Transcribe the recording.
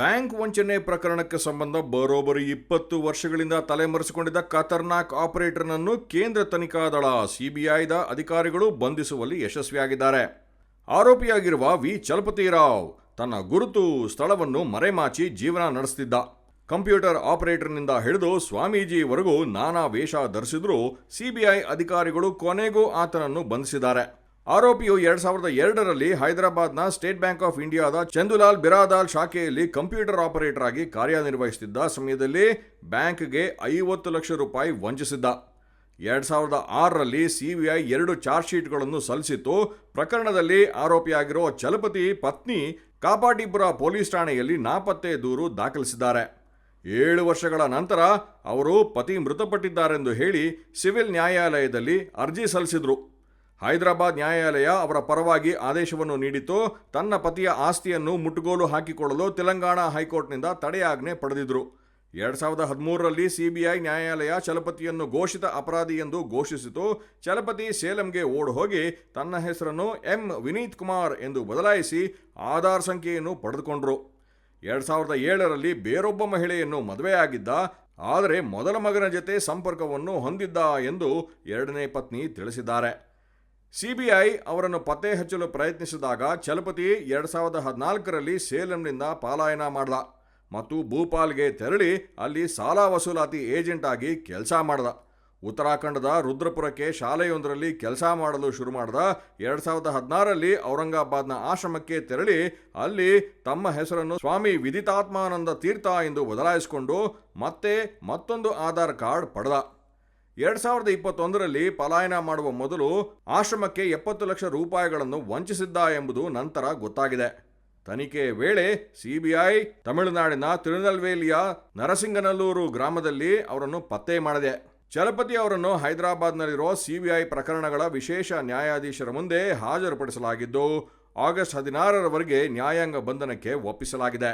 Bank ವಂಚನೆ ಪ್ರಕರಣಕ್ಕೆ ಸಂಬಂಧ ಬರೋಬ್ಬರಿ ಇಪ್ಪತ್ತು ವರ್ಷಗಳಿಂದ ತಲೆಮರೆಸಿಕೊಂಡಿದ್ದ ಖತರ್ನಾಕ್ ಆಪರೇಟರ್ನನ್ನು ಕೇಂದ್ರ ತನಿಖಾ ದಳ, ಸಿಬಿಐದ ಅಧಿಕಾರಿಗಳು ಬಂಧಿಸುವಲ್ಲಿ ಯಶಸ್ವಿಯಾಗಿದ್ದಾರೆ. ಆರೋಪಿಯಾಗಿರುವ ವಿ. ಚಲಪತಿರಾವ್ ತನ್ನ ಗುರುತು ಸ್ಥಳವನ್ನು ಮರೆಮಾಚಿ ಜೀವನ ನಡೆಸುತ್ತಿದ್ದ ಕಂಪ್ಯೂಟರ್ ಆಪರೇಟರ್ನಿಂದ ಹಿಡಿದು ಸ್ವಾಮೀಜಿವರೆಗೂ ನಾನಾ ವೇಷ ಧರಿಸಿದ್ರೂ ಸಿಬಿಐ ಅಧಿಕಾರಿಗಳು ಕೊನೆಗೂ ಆತನನ್ನು ಬಂಧಿಸಿದ್ದಾರೆ. ಆರೋಪಿಯು ಎರಡ್ ಸಾವಿರದ ಎರಡರಲ್ಲಿ ಹೈದರಾಬಾದ್ನ ಸ್ಟೇಟ್ ಬ್ಯಾಂಕ್ ಆಫ್ ಇಂಡಿಯಾದ ಚಂದುಲಾಲ್ ಬಿರಾದಾಲ್ ಶಾಖೆಯಲ್ಲಿ ಕಂಪ್ಯೂಟರ್ ಆಪರೇಟರ್ ಆಗಿ ಕಾರ್ಯನಿರ್ವಹಿಸುತ್ತಿದ್ದ ಸಮಯದಲ್ಲಿ ಬ್ಯಾಂಕ್ಗೆ ಐವತ್ತು ಲಕ್ಷ ರೂಪಾಯಿ ವಂಚಿಸಿದ್ದ. ಎರಡ್ ಸಾವಿರದ ಆರರಲ್ಲಿ ಸಿಬಿಐ ಎರಡು ಚಾರ್ಜ್ ಶೀಟ್ಗಳನ್ನು ಸಲ್ಲಿಸಿತ್ತು. ಪ್ರಕರಣದಲ್ಲಿ ಆರೋಪಿಯಾಗಿರೋ ಚಲಪತಿ ಪತ್ನಿ ಕಾಪಾಟಿಪುರ ಪೊಲೀಸ್ ಠಾಣೆಯಲ್ಲಿ ನಾಪತ್ತೆ ದೂರು ದಾಖಲಿಸಿದ್ದಾರೆ. ಏಳು ವರ್ಷಗಳ ನಂತರ ಅವರು ಪತಿ ಮೃತಪಟ್ಟಿದ್ದಾರೆಂದು ಹೇಳಿ ಸಿವಿಲ್ ನ್ಯಾಯಾಲಯದಲ್ಲಿ ಅರ್ಜಿ ಸಲ್ಲಿಸಿದ್ರು. ಹೈದರಾಬಾದ್ ನ್ಯಾಯಾಲಯ ಅವರ ಪರವಾಗಿ ಆದೇಶವನ್ನು ನೀಡಿತು ತನ್ನ ಪತಿಯ ಆಸ್ತಿಯನ್ನು ಮುಟ್ಟುಗೋಲು ಹಾಕಿಕೊಳ್ಳಲು ತೆಲಂಗಾಣ ಹೈಕೋರ್ಟ್ನಿಂದ ತಡೆಯಾಜ್ಞೆ ಪಡೆದಿದ್ದರು ಎರಡು ಸಾವಿರದ ಹದಿಮೂರರಲ್ಲಿ ಸಿಬಿಐ ನ್ಯಾಯಾಲಯ ಚಲಪತಿಯನ್ನು ಘೋಷಿತ ಅಪರಾಧಿ ಎಂದು ಘೋಷಿಸಿತು. ಚಲಪತಿ ಸೇಲಂಗೆ ಓಡ್ ಹೋಗಿ ತನ್ನ ಹೆಸರನ್ನು ಎಂ. ವಿನೀತ್ ಕುಮಾರ್ ಎಂದು ಬದಲಾಯಿಸಿ ಆಧಾರ್ ಸಂಖ್ಯೆಯನ್ನು ಪಡೆದುಕೊಂಡರು. ಎರಡು ಸಾವಿರದ ಏಳರಲ್ಲಿ ಬೇರೊಬ್ಬ ಮಹಿಳೆಯನ್ನು ಮದುವೆಯಾಗಿದ್ದ, ಆದರೆ ಮೊದಲ ಮಗನ ಜೊತೆ ಸಂಪರ್ಕವನ್ನು ಹೊಂದಿದ್ದ ಎಂದು ಎರಡನೇ ಪತ್ನಿ ತಿಳಿಸಿದ್ದಾರೆ. ಸಿಬಿಐ ಅವರನ್ನು ಪತ್ತೆ ಹಚ್ಚಲು ಪ್ರಯತ್ನಿಸಿದಾಗ ಚಲಪತಿ ಎರಡು ಸಾವಿರದ ಹದಿನಾಲ್ಕರಲ್ಲಿ ಸೇಲಂನಿಂದ ಪಲಾಯನ ಮಾಡ್ದ ಮತ್ತು ಭೂಪಾಲ್ಗೆ ತೆರಳಿ ಅಲ್ಲಿ ಸಾಲ ವಸೂಲಾತಿ ಏಜೆಂಟ್ ಆಗಿ ಕೆಲಸ ಮಾಡ್ದ. ಉತ್ತರಾಖಂಡದ ರುದ್ರಪುರಕ್ಕೆ ಶಾಲೆಯೊಂದರಲ್ಲಿ ಕೆಲಸ ಮಾಡಲು ಶುರು ಮಾಡ್ದ ಎರಡು ಸಾವಿರದ ಹದಿನಾರರಲ್ಲಿ ಔರಂಗಾಬಾದ್ನ ಆಶ್ರಮಕ್ಕೆ ತೆರಳಿ ಅಲ್ಲಿ ತಮ್ಮ ಹೆಸರನ್ನು ಸ್ವಾಮಿ ವಿದಿತಾತ್ಮಾನಂದ ತೀರ್ಥ ಎಂದು ಬದಲಾಯಿಸಿಕೊಂಡು ಮತ್ತೆ ಮತ್ತೊಂದು ಆಧಾರ್ ಕಾರ್ಡ್ ಪಡೆದ. ಎರಡ್ ಸಾವಿರದ ಇಪ್ಪತ್ತೊಂದರಲ್ಲಿ ಪಲಾಯನ ಮಾಡುವ ಮೊದಲು ಆಶ್ರಮಕ್ಕೆ ಎಪ್ಪತ್ತು ಲಕ್ಷ ರೂಪಾಯಿಗಳನ್ನು ವಂಚಿಸಿದ್ದ ಎಂಬುದು ನಂತರ ಗೊತ್ತಾಗಿದೆ. ತನಿಖೆ ವೇಳೆ ಸಿಬಿಐ ತಮಿಳುನಾಡಿನ ತಿರುನಲ್ವೇಲಿಯ ನರಸಿಂಗನಲ್ಲೂರು ಗ್ರಾಮದಲ್ಲಿ ಅವರನ್ನು ಪತ್ತೆ ಮಾಡಿದೆ. ಚಲಪತಿ ಅವರನ್ನು ಹೈದರಾಬಾದ್ನಲ್ಲಿರುವ ಸಿಬಿಐ ಪ್ರಕರಣಗಳ ವಿಶೇಷ ನ್ಯಾಯಾಧೀಶರ ಮುಂದೆ ಹಾಜರುಪಡಿಸಲಾಗಿದ್ದು, ಆಗಸ್ಟ್ ಹದಿನಾರರವರೆಗೆ ನ್ಯಾಯಾಂಗ ಬಂಧನಕ್ಕೆ ಒಪ್ಪಿಸಲಾಗಿದೆ.